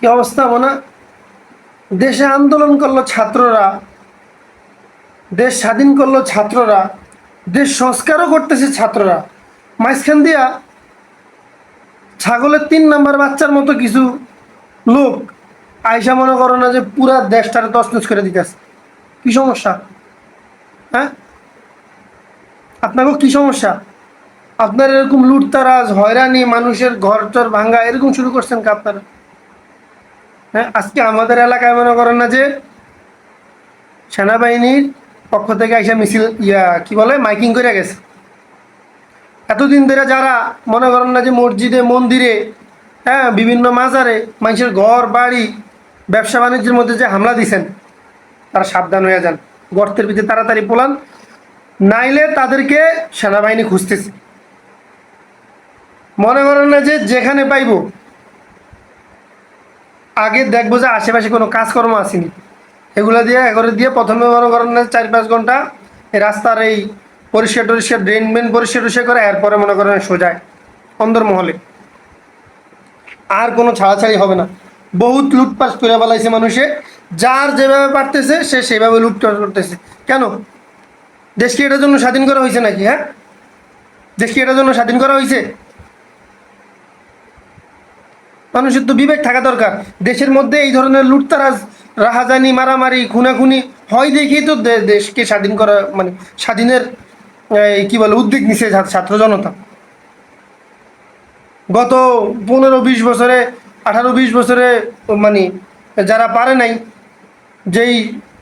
কি অবস্থা মনে? দেশে আন্দোলন করল ছাত্ররা, দেশ স্বাধীন করল ছাত্ররা, দেশ সংস্কারও করতেছে ছাত্ররা। মাঝখান দিয়া ছাগলের তিন নাম্বার বাচ্চার মতো কিছু লোক আয়সা মনে করো না যে পুরা দেশটারে তছনছ করে দিতেছে। কি সমস্যা? হ্যাঁ? আপনাকেও কি সমস্যা? আপনার এরকম লুটতারাজ, হয়রানি, মানুষের ঘর টর ভাঙ্গা, এরকম শুরু করছেন কি আপনারা? হ্যাঁ আজকে আমাদের এলাকায় মনে করেন না যে সেনাবাহিনীর পক্ষ থেকে আইসা মিছিল, ইয়া, কি বলে, মাইকিং করে গেছে। এতদিন ধরে যারা মনে করেন না যে মসজিদে, মন্দিরে হ্যাঁ বিভিন্ন মাজারে মানুষের ঘর, বাড়ি, ব্যবসা বাণিজ্যের মধ্যে যে হামলা দিছেন, তারা সাবধান হয়ে যান। গর্তের ভিতরে তাড়াতাড়ি পোলান, নাইলে তাদেরকে সেনাবাহিনী খুঁজতেছে। মনে করেন না যে যেখানে পাইব আগে দেখব যে আশেপাশে কোনো কাজকর্ম আসেনি। এগুলো দিয়ে এগুলো দিয়ে প্রথমে মনে করেন চার পাঁচ ঘণ্টা রাস্তার এই পরিষ্কার টরিষ্কার ড্রেন মেন পরিষ্কার টরিষ্কার করে এরপরে মনে করেন সোজায় অন্দরমহলে আর কোনো ছাড়াছাড়ি হবে না। বহুত লুটপাট করে বেলাইছে মানুষে। যার যেভাবে পারতেছে, সে সেভাবে লুটপাট করতেছে। কেন? দেশকে এটার জন্য স্বাধীন করা হয়েছে নাকি হ্যাঁ? দেশকে এটার জন্য স্বাধীন করা হয়েছে? মানুষের তো বিবেক থাকা দরকার। দেশের মধ্যে এই ধরনের লুটতারাজ, রাহাজানি, মারামারি, খুনাখুনি হয় দেখেই তো দেশকে স্বাধীন করা মানে স্বাধীনের কি বলে উদ্যোগ নিছে ছাত্র জনতা। গত পনেরো বিশ বছরে, আঠারো বিশ বছরে মানে যারা পারে নাই, যেই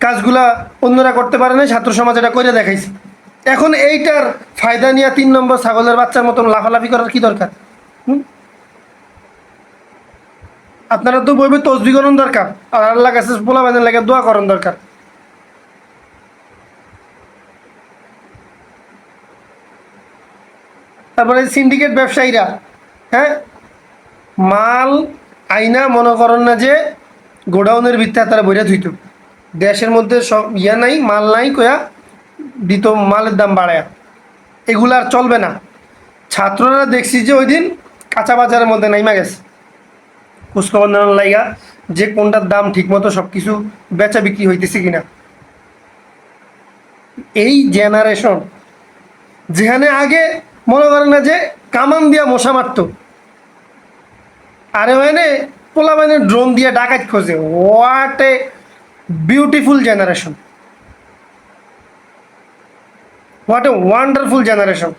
কাজগুলা অন্যরা করতে পারে নাই, ছাত্র সমাজ এটা করে দেখাইছে। এখন এইটার ফায়দা নিয়ে তিন নম্বর ছাগলের বাচ্চার মতন লাফালাফি করার কি দরকার? হুম? আপনারা তো বইবে তসবি করুন দরকার, আর আল্লাহ কাছে পোলা বাঁধেন লাগে দোয়া করুন দরকার। তারপরে সিন্ডিকেট ব্যবসায়ীরা হ্যাঁ? মাল আইনা মনে করেন না যে গোডাউনের ভিত্তে তারা বইরা ধুইত। দেশের মধ্যে সব ইয়া নাই, মাল নাই কয়া দিত, মালের দাম বাড়ায়। এগুলো আর চলবে না। ছাত্ররা দেখছি যে ওই দিন কাঁচা বাজারের মধ্যে নাইমা গেছে। খোঁজখবর নেওয়ার লাইগা যে কোনটার দাম ঠিকমতো সব কিছু বেচা বিক্রি হইতেছে কিনা। এই জেনারেশন যেখানে আগে মনে করেন না যে কামান দিয়া মশা মারতো, আরে মানে পোলা মানে ড্রোন দিয়ে ডাকাত খোঁজে। What a beautiful generation what a wonderful generation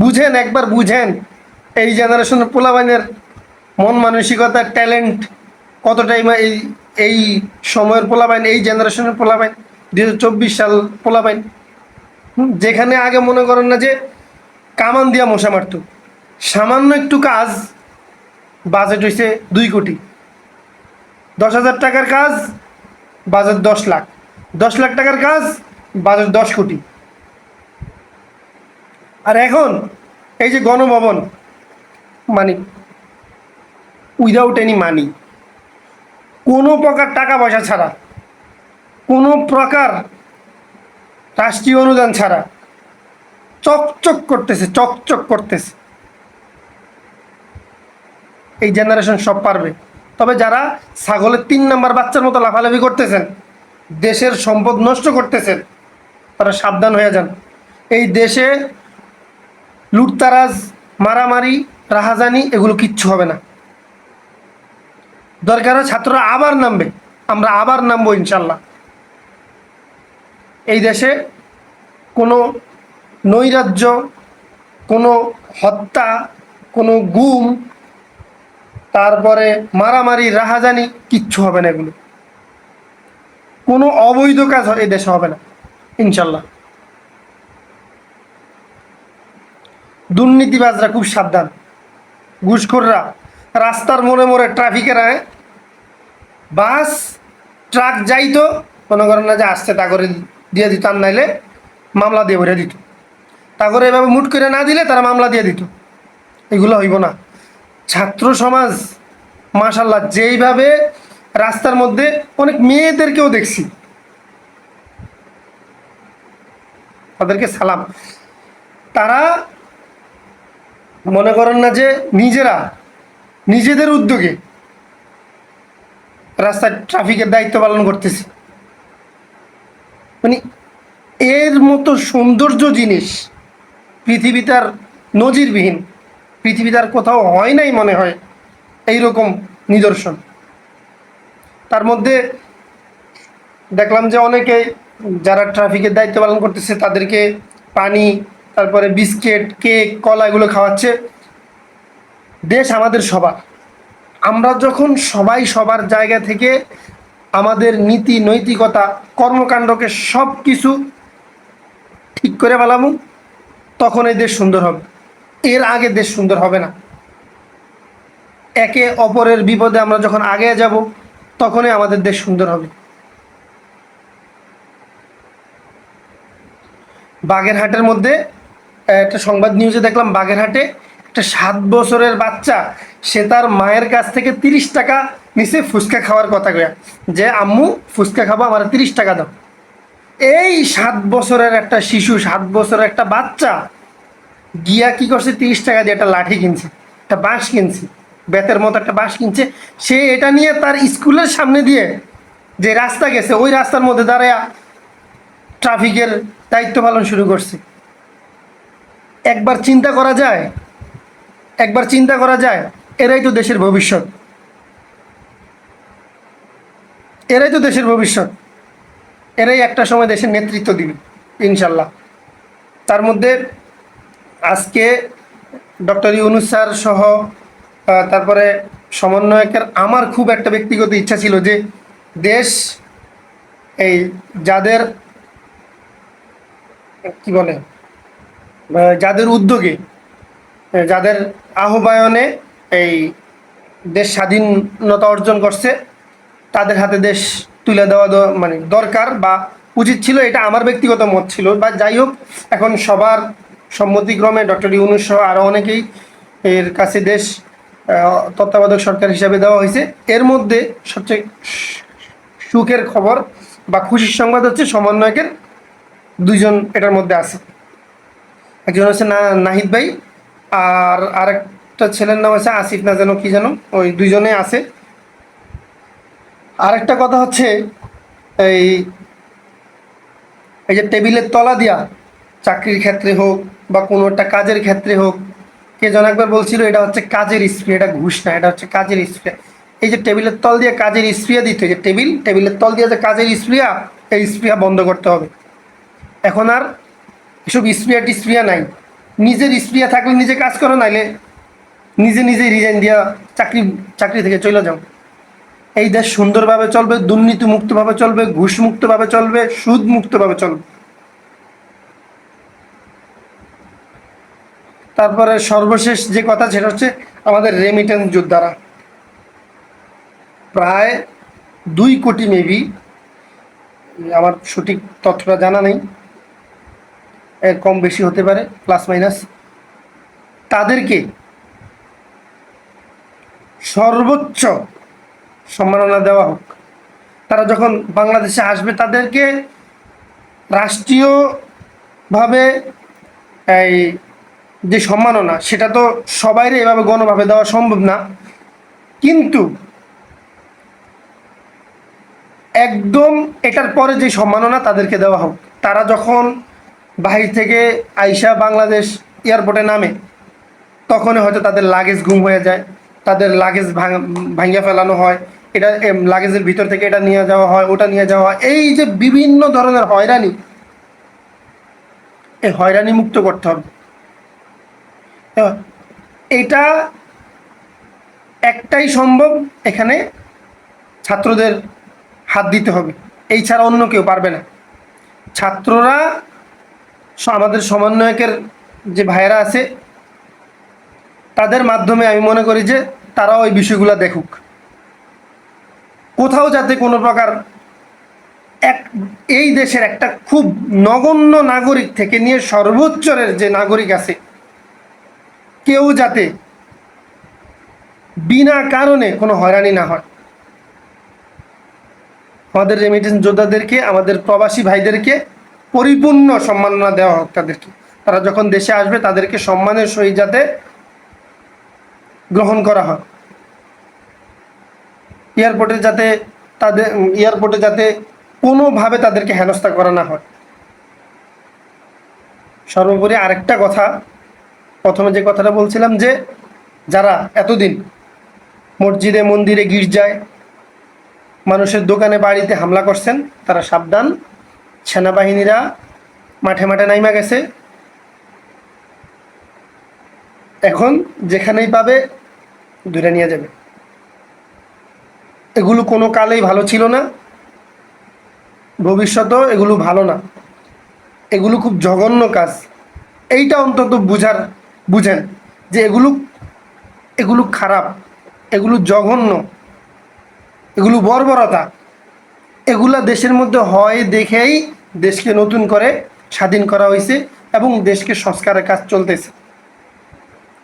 বুঝেন, একবার বুঝেন, এই জেনারেশনের পোলাবাইনের মন মানসিকতার ট্যালেন্ট কতটাই এই এই সময়ের পোলাবাইন এই জেনারেশনের পোলাবাইন দু হাজার চব্বিশ সাল পোলাবাইন যেখানে আগে মনে করেন না যে কামান দিয়া মশা মারতো। সামান্য একটু কাজ বাজেট হয়েছে দুই কোটি। দশ হাজার টাকার কাজ বাজেট দশ লাখ। দশ লাখ টাকার কাজ বাজেট দশ কোটি। আর এখন, এই যে গণভবন মানে উইদাউট এনি মানি কোনো প্রকার টাকা পয়সা ছাড়া। কোনো প্রকার রাষ্ট্রীয় অনুদান ছাড়া। চকচক করতেছে চকচক করতেছে। এই জেনারেশন সব পারবে। তবে যারা ছাগলের তিন নাম্বার বাচ্চার মতো লাফালাফি করতেছেন, দেশের সম্পদ নষ্ট করতেছেন, তারা সাবধান হয়ে যান। এই দেশে লুটতারাজ, মারামারি, রাহাজানি এগুলো কিচ্ছু হবে না। দরকার ছাত্ররা আবার নামবে। আমরা আবার নামবো ইনশাল্লাহ। এই দেশে কোনো নৈরাজ্য, কোনো হত্যা, কোনো গুম, তারপরে মারামারি, রাহাজানি কিচ্ছু হবে না এগুলো। কোনো অবৈধ কাজ এই দেশে হবে না, ইনশাল্লাহ। দুর্নীতিবাজরা খুব সাবধান। ঘুষখোররা রাস্তার মোড়ে মোড়ে ট্রাফিকেরা হ্যাঁ? বাস, ট্রাক যাইতো, মনে করেন না যে আসছে, তা করে দিয়ে দিত, আর নাইলে মামলা দিয়ে ভরে দিত। তা করে এভাবে মুট করে না দিলে তারা মামলা দিয়ে দিত। এগুলো হইব না। ছাত্র সমাজ মাশাল্লাহ যেইভাবে রাস্তার মধ্যে অনেক মেয়েদেরকেও দেখছি। তাদেরকে সালাম। তারা মনে করেন না যে নিজেরা নিজেদের উদ্যোগে রাস্তায় ট্রাফিকের দায়িত্ব পালন করতেছে। মানে এর মতো সৌন্দর্য জিনিস পৃথিবীতে আর নজিরবিহীন, পৃথিবীতে আর কোথাও হয় নাই মনে হয় এই রকম নিদর্শন। তার মধ্যে দেখলাম যে অনেকে যারা ট্রাফিকের দায়িত্ব পালন করতেছে তাদেরকে পানি, তারপরে বিস্কিট, কেক, কলা এগুলো খাওয়াচ্ছে। দেশ আমাদের সবার। আমরা যখন সবাই সবার জায়গা থেকে আমাদের নীতি, নৈতিকতা, কর্মকাণ্ডকে সব কিছু ঠিক করে ফেলামু, তখন এই দেশ সুন্দর হবে। এর আগে দেশ সুন্দর হবে না। একে অপরের বিপদে আমরা যখন আগে যাব, তখনই আমাদের দেশ সুন্দর হবে। বাগেরহাটের মধ্যে একটা সংবাদ নিউজে দেখলাম, বাগেরহাটে একটা সাত বছরের বাচ্চা সে তার মায়ের কাছ থেকে তিরিশ টাকা নিচে ফুচকা খাওয়ার কথা কয়া যে, আম্মু, ফুচকা খাব, আমার তিরিশ টাকা দাও। এই সাত বছরের একটা শিশু, সাত বছরের একটা বাচ্চা গিয়া কি করছে? তিরিশ টাকা দিয়ে একটা লাঠি কিনছে, একটা বাঁশ কিনছে, বেতের মতো একটা বাঁশ কিনছে। সে এটা নিয়ে তার স্কুলের সামনে দিয়ে যে রাস্তা গেছে, ওই রাস্তার মধ্যে দাঁড়ায়া ট্রাফিকের দায়িত্ব পালন শুরু করছে। একবার চিন্তা করা যায়, একবার চিন্তা করা যায় এরাই তো দেশের ভবিষ্যৎ। এরাই তো দেশের ভবিষ্যৎ। এরাই একটা সময় দেশের নেতৃত্ব দিবে, ইনশাল্লাহ। তার মধ্যে আজকে ডক্টর ইউনুস স্যার সহ তারপরে সমন্বয়কের আমার খুব একটা ব্যক্তিগত ইচ্ছা ছিল যে দেশ এই যাদের, কি বলে যাদের উদ্যোগে, যাদের আহ্বায়নে এই দেশ স্বাধীনতা অর্জন করছে, তাদের হাতে দেশ তুলে দেওয়া মানে দরকার বা উচিত ছিল, এটা আমার ব্যক্তিগত মত ছিল, বা যাই হোক, এখন সবার সম্মতিক্রমে ডক্টর ইউনুস সহ আরও অনেকেই এর কাছে দেশ তত্ত্বাবধায়ক সরকার হিসাবে দেওয়া হয়েছে। এর মধ্যে সবচেয়ে সুখের খবর বা খুশির সংবাদ হচ্ছে সমন্বয়কের দুইজন এটার মধ্যে আছে। একজন হচ্ছে না, নাহিদ ভাই আর আরেকটা ছেলের নাম আছে আসিফ না যেন কি যেন, ওই দুইজনে আছে। আরেকটা কথা হচ্ছে, এই এই যে টেবিলের তলা দিয়া চাকরির ক্ষেত্রে হোক বা কোনো একটা কাজের ক্ষেত্রে হোক, কে যেন একবার বলছিল এটা হচ্ছে কাজের স্প্রে, এটা ঘুষ না, এটা হচ্ছে কাজের স্প্রে। এই যে টেবিলের তল দিয়ে কাজের স্প্রিয়া দিতে যে টেবিল, টেবিলের তল দিয়ে যে কাজের স্প্রিয়া এই স্প্রিয়া বন্ধ করতে হবে। এখন আর এসব স্প্রিয়া টিস্প্রিয়া নাই। নিজের স্প্রিয়া থাকলে নিজে কাজ করো, নাইলে নিজে নিজে রিজাইন দিয়া চাকরি চাকরি থেকে চলে যাও। এই দেশ সুন্দরভাবে চলবে দুর্নীতি মুক্তভাবে চলবে ঘুষ মুক্তভাবে চলবে সুদ মুক্তভাবে চলবে। তারপরে সর্বশেষ যে কথা সেটা হচ্ছে আমাদের রেমিটেন্স যোদ্ধারা। প্রায় দুই কোটি মেবি আমার সঠিক তথ্যটা জানা নেই। এর কম বেশি হতে পারে প্লাস মাইনাস তাদেরকে সর্বোচ্চ সম্মাননা দেওয়া হোক। তারা যখন বাংলাদেশে আসবে, তাদেরকে রাষ্ট্রীয়ভাবে এই যে সম্মাননা, সেটা তো সবাইরে এভাবে গণভাবে দেওয়া সম্ভব না। কিন্তু একদম এটার পরে যে সম্মাননা, তাদেরকে দেওয়া হোক। তারা যখন বাহির থেকে আইসা বাংলাদেশ এয়ারপোর্টে নামে, তখনই হয়তো তাদের লাগেজ গুম হয়ে যায়। তাদের লাগেজ ভাঙিয়া ফেলানো হয়। এটা লাগেজের ভিতর থেকে এটা নিয়ে যাওয়া হয়, ওটা নিয়ে যাওয়া হয়। এই যে বিভিন্ন ধরনের হয়রানি এই হয়রানি মুক্ত করতে হবে। এটা একটাই সম্ভব, এখানে ছাত্রদের হাত দিতে হবে। এই ছাড়া অন্য কেউ পারবে না। ছাত্ররা আমাদের সমন্বয়কের যে ভাইয়েরা আছে তাদের মাধ্যমে আমি মনে করি যে তারাও ওই বিষয়গুলো দেখুক। কোথাও যাতে কোনো প্রকার এক, এই দেশের একটা খুব নগণ্য নাগরিক থেকে নিয়ে সর্বোচ্চরের যে নাগরিক আছে, কেউ যাতে বিনা কারণে কোনো হয়রানি না হয়। আমাদের রেমিটেন্স যোদ্ধাদেরকে, আমাদের প্রবাসী ভাইদেরকে পরিপূর্ণ সম্মাননা দেওয়া হোক তাদেরকে। তারা যখন দেশে আসবে, তাদেরকে সম্মানের সহিত যাতে গ্রহণ করা হয়। এয়ারপোর্টে যাতে তাদের, এয়ারপোর্টে যাতে কোনোভাবে তাদেরকে হেনস্থা করা না হয়। সর্বোপরি আরেকটা কথা, প্রথমে যে কথাটা বলছিলাম যে, যারা এতদিন মসজিদে, মন্দিরে গির্জায় মানুষের দোকানে, বাড়িতে হামলা করছেন, তারা সাবধান। সেনাবাহিনীরা মাঠে মাঠে নাইমা গেছে। এখন যেখানেই পাবে দূরে নিয়ে যাবে। এগুলো কোনো কালেই ভালো ছিল না। ভবিষ্যতেও এগুলো ভালো না। এগুলো খুব জঘন্য কাজ। এইটা অন্তত বুঝার, বুঝেন যে এগুলো এগুলো খারাপ, এগুলো জঘন্য, এগুলো বর্বরতা। এগুলা দেশের মধ্যে হয় দেখেই দেশকে নতুন করে স্বাধীন করা হয়েছে এবং দেশকে সংস্কারের কাজ চলতেছে।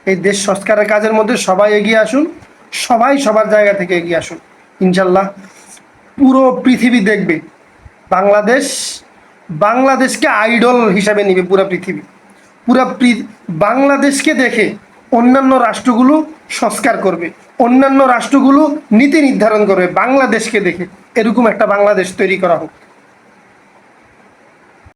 এই দেশ সংস্কারের কাজের মধ্যে সবাই এগিয়ে আসুন, সবাই সবার জায়গা থেকে এগিয়ে আসুন। ইনশাল্লাহ পুরো পৃথিবী দেখবে, বাংলাদেশ, বাংলাদেশকে আইডল হিসাবে নিবে পুরো পৃথিবী। পুরো বাংলাদেশকে দেখে অন্যান্য রাষ্ট্রগুলো সংস্কার করবে, অন্যান্য রাষ্ট্রগুলো নীতি নির্ধারণ করবে, বাংলাদেশকে দেখে। এরকম একটা বাংলাদেশ তৈরি করা হোক।